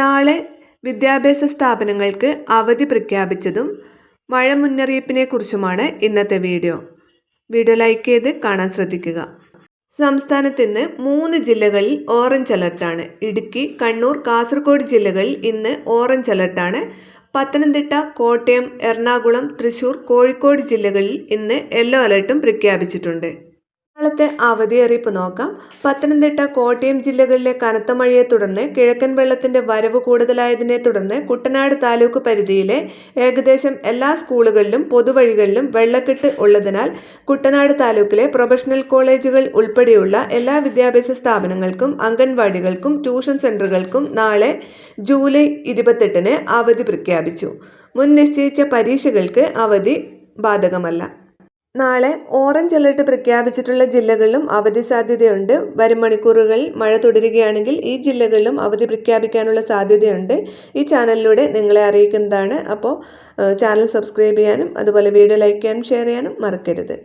നാളെ വിദ്യാഭ്യാസ സ്ഥാപനങ്ങൾക്ക് അവധി പ്രഖ്യാപിച്ചതും മഴ മുന്നറിയിപ്പിനെ കുറിച്ചുമാണ് ഇന്നത്തെ വീഡിയോ. വീഡിയോ ലൈക്ക് ചെയ്ത് കാണാൻ ശ്രദ്ധിക്കുക. സംസ്ഥാനത്ത് ഇന്ന് മൂന്ന് ജില്ലകളിൽ ഓറഞ്ച് അലർട്ടാണ്. ഇടുക്കി കണ്ണൂർ കാസർഗോഡ് ജില്ലകളിൽ ഇന്ന് ഓറഞ്ച് അലർട്ടാണ്. പത്തനംതിട്ട കോട്ടയം എറണാകുളം തൃശൂർ കോഴിക്കോട് ജില്ലകളിൽ ഇന്ന് യെല്ലോ അലർട്ടും പ്രഖ്യാപിച്ചിട്ടുണ്ട്. നാളത്തെ അവധി അറിയിപ്പ് നോക്കാം. പത്തനംതിട്ട കോട്ടയം ജില്ലകളിലെ കനത്ത മഴയെ തുടർന്ന് കിഴക്കൻ വെള്ളത്തിന്റെ വരവ് കൂടുതലായതിനെ തുടർന്ന് കുട്ടനാട് താലൂക്ക് പരിധിയിലെ ഏകദേശം എല്ലാ സ്കൂളുകളിലും പൊതുവഴികളിലും വെള്ളക്കെട്ട് ഉള്ളതിനാൽ കുട്ടനാട് താലൂക്കിലെ പ്രൊഫഷണൽ കോളേജുകൾ ഉൾപ്പെടെയുള്ള എല്ലാ വിദ്യാഭ്യാസ സ്ഥാപനങ്ങൾക്കും അംഗൻവാടികൾക്കും ട്യൂഷൻ സെന്ററുകൾക്കും നാളെ ജൂലൈ ഇരുപത്തെട്ടിന് അവധി പ്രഖ്യാപിച്ചു. മുൻ നിശ്ചയിച്ച പരീക്ഷകൾക്ക് അവധി ബാധകമല്ല. നാളെ ഓറഞ്ച് അലർട്ട് പ്രഖ്യാപിച്ചിട്ടുള്ള ജില്ലകളിലും അവധി സാധ്യതയുണ്ട്. വരും മണിക്കൂറുകളിൽ മഴ തുടരുകയാണെങ്കിൽ ഈ ജില്ലകളിലും അവധി പ്രഖ്യാപിക്കാനുള്ള സാധ്യതയുണ്ട്. ഈ ചാനലിലൂടെ നിങ്ങളെ അറിയിക്കുന്നതാണ്. അപ്പോൾ ചാനൽ സബ്സ്ക്രൈബ് ചെയ്യാനും അതുപോലെ വീഡിയോ ലൈക്ക് ചെയ്യാനും ഷെയർ ചെയ്യാനും മറക്കരുത്.